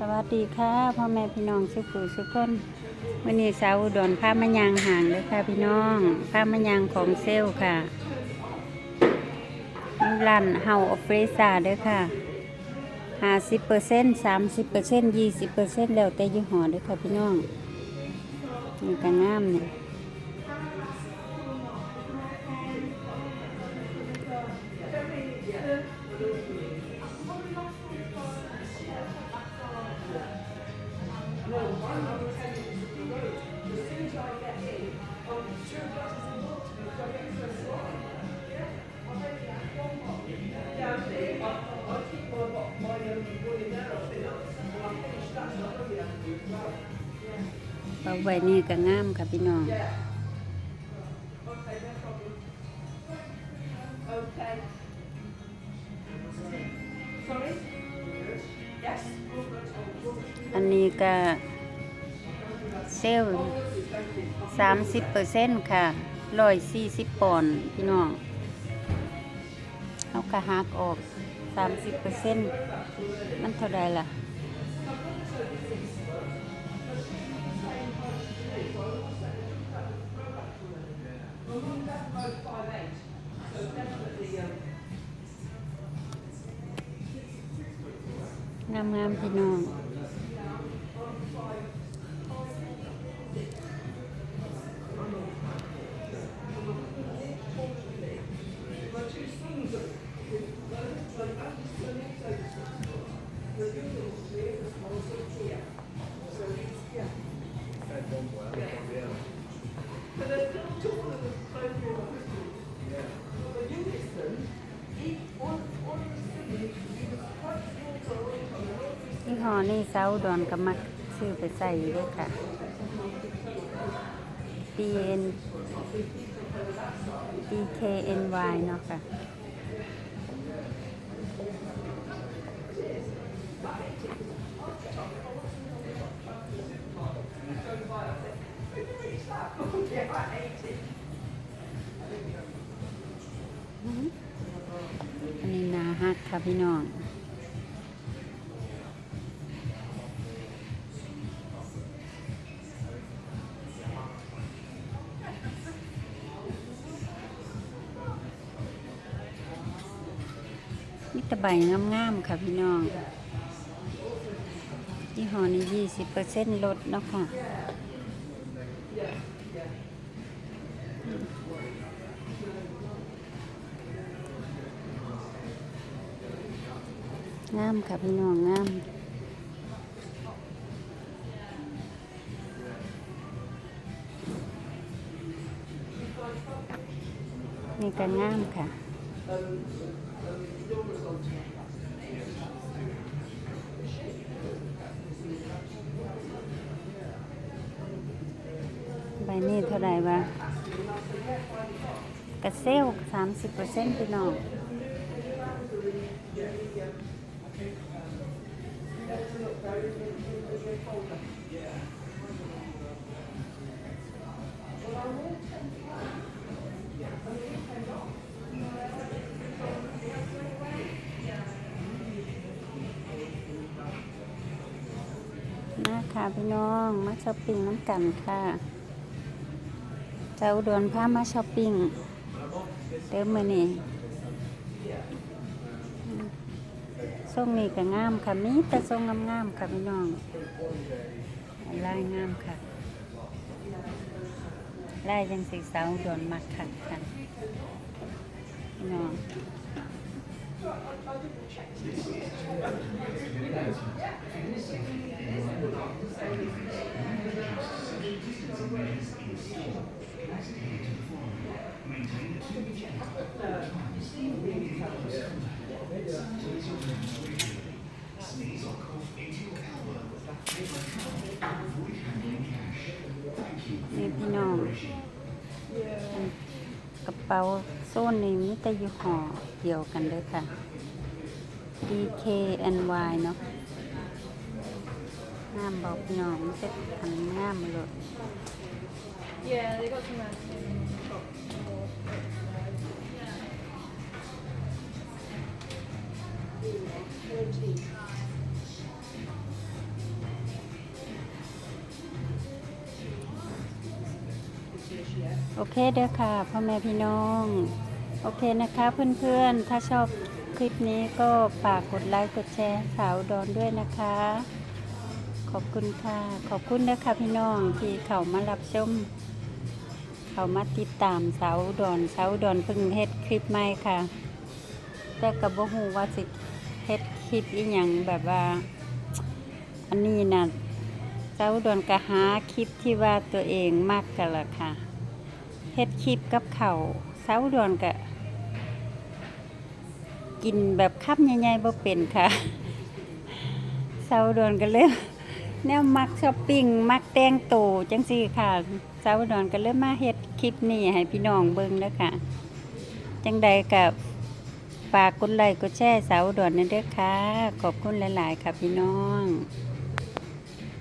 สวัสดีค่ะพ่อแม่พี่น้องสุขุสุขคนวันนี้สาวอุดรพามายางห่างเลยค่ะพี่น้องพามายางของเซลลค่ะรันเฮาออฟเฟรซ่าเด้อค่ะห้าสิบเปอร์เซ็นต์สามสิบเปอร์เซ็นต์ยี่สิบเปอร์เซ็นต์แล้วแต่ยี่ห้อเด้อค่ะพี่น้องนี่ก็งามเนี่ย เอาไว้นี่ก็งามค่ะพี่น้องอันนี้ก็เซลสามสิบเปอร์เซ็นต์ค่ะร้อยสี่สิบปอนด์พี่น้องเอากระหักออกสามสิบเปอร์เซ็นต์มันเท่าไรล่ะ งามงามๆพี่น้อง นี่เซาดอนก็มักซื้อไปใส่อยู่ด้วยค่ะ DN DKNY เนาะค่ะ อันนี้นาฮักค่ะพี่น้อง ตะใบงามๆค่ะพี่น้องยี่ห้อนี้ยี่สิบเปอร์เซ็นต์ลดเนาะค่ะงามค่ะพี่น้องงามนี่ก็งามค่ะ นี้เท่าไหร่วะกระเซลสามสิบเปอร์เซ็นต์พี่น้องมาค่ะพี่น้องมาช้อปปิ้งน้ำกันค่ะ เจ้าอุดรพามาช้อปปิ้งเติมมือนี่ส่งนี่ก็งามค่ะมีแต่ทรงงามๆค่ะพี่น้องลายงามค่ะลายยังสีสาวอุดรมักค่ะค่ะพี่น้อง นี่พี่น้องกระเป๋าโซนนี้มีแต่ยี่ห้อเดียวกันเลยค่ะ DKNY เนาะงามบอกพี่น้องมันจะทันงามเลย โอเคเด้อค่ะพ่อแม่พี่น้อง โอเคนะคะเพื่อนๆ ถ้าชอบคลิปนี้ก็ฝากกดไลค์กดแชร์สาวดอนด้วยนะคะ ขอบคุณค่ะ ขอบคุณนะคะพี่น้องที่เข้ามารับชม เขามาติดตามสาวดอนสาวดอนเพิ่งเฮ็ดคลิปใหม่ค่ะ แต่กับบ่ฮู้ว่าสิเฮ็ดคลิปอีหยังแบบว่า อันนี้น่ะสาวดอนก็หาคลิปที่ว่าตัวเองมักกันละค่ะเฮ็ดคลิปกับเขาเสาดอนกะกินแบบคับใหญ่ๆบ่เป็นค่ะเสาดอนก็เลย แนวมักช้อปปิ้งมักแต่งตัวจังสี่ค่ะสาวดอนก็เริ่มมาเฮ็ดคลิปนี้ให้พี่น้องเบิ่งเด้อค่ะ จังใดกับฝากกดไลค์กดแชร์สาวดอนนั่นเด้อค่ะ ขอบคุณหลาย ๆ ค่ะพี่น้อง